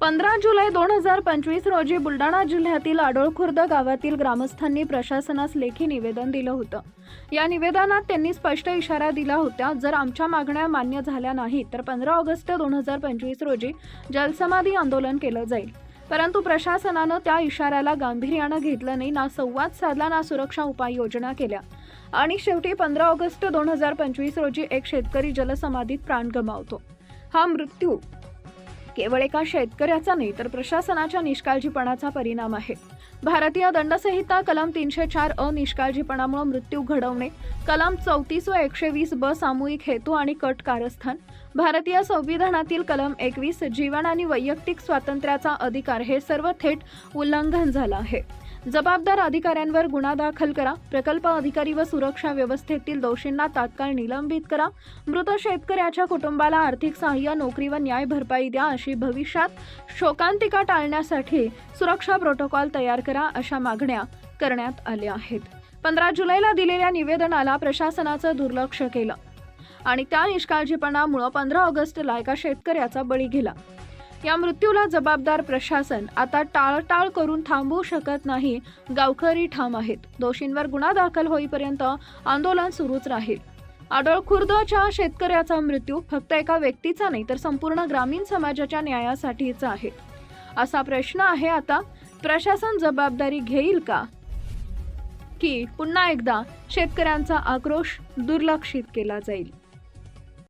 पंधरा जुलै दोन हजार पंचवीस रोजी बुलढाणा जिल्ह्यातील आडोळखुर्द गावातील ग्रामस्थांनी प्रशासनास लेखी निवेदन दिलं होतं. या निवेदनात त्यांनी स्पष्ट इशारा दिला होता जर आमच्या मागण्या मान्य झाल्या नाहीत तर पंधरा ऑगस्ट दोन हजार पंचवीस रोजी जलसमाधी आंदोलन केलं जाईल. परंतु प्रशासनानं त्या इशाऱ्याला गांभीर्यानं घेतलं नाही ना संवाद साधला ना सुरक्षा उपाययोजना केल्या. आणि शेवटी पंधरा ऑगस्ट दोन हजार पंचवीस रोजी एक शेतकरी जलसमाधीत प्राण गमावतो. हा मृत्यू केवळ एका शेतकऱ्याचा नाही तर प्रशासनाच्या निष्काळजीपणाचा परिणाम आहे. भारतीय दंडसंहिता कलम तीनशे चार अ निष्काळजीपणामुळे मृत्यू घडवणे कलम चौतीस व एकशे वीस ब सामूहिक हेतू आणि कट कारस्थान भारतीय संविधानातील कलम एकवीस जीवन आणि वैयक्तिक स्वातंत्र्याचा अधिकार हे सर्व थेट उल्लंघन झालं आहे. जबाबदार अधिकाऱ्यांवर गुन्हा दाखल करा. प्रकल्प अधिकारी व सुरक्षा व्यवस्थेतील दोषींना तात्काळ निलंबित करा. मृत शेतकऱ्याच्या कुटुंबाला आर्थिक सहाय्य नोकरी व न्याय भरपाई द्या अशी भविष्यात शोकांतिका टाळण्यासाठी सुरक्षा प्रोटोकॉल तयार करा अशा मागण्या करण्यात आल्या आहेत. पंधरा जुलैला दिलेल्या निवेदनाला प्रशासनाचं दुर्लक्ष केलं आणि त्या निष्काळजीपणामुळं पंधरा ऑगस्टला एका शेतकऱ्याचा बळी गेला. या मृत्यूला जबाबदार प्रशासन आता टाळटाळ करून थांबवू शकत नाही. गावकरी ठाम आहेत. दोषींवर गुन्हा दाखल होईपर्यंत आंदोलन सुरूच राहील. आडळखुर्दच्या शेतकऱ्याचा मृत्यू फक्त एका व्यक्तीचा नाही तर संपूर्ण ग्रामीण समाजाच्या न्यायासाठीचा आहे. असा प्रश्न आहे आता. प्रशासन जबाबदारी घेईल का? की पुन्हा एकदा शेतकऱ्यांचा आक्रोश दुर्लक्षित केला जाईल.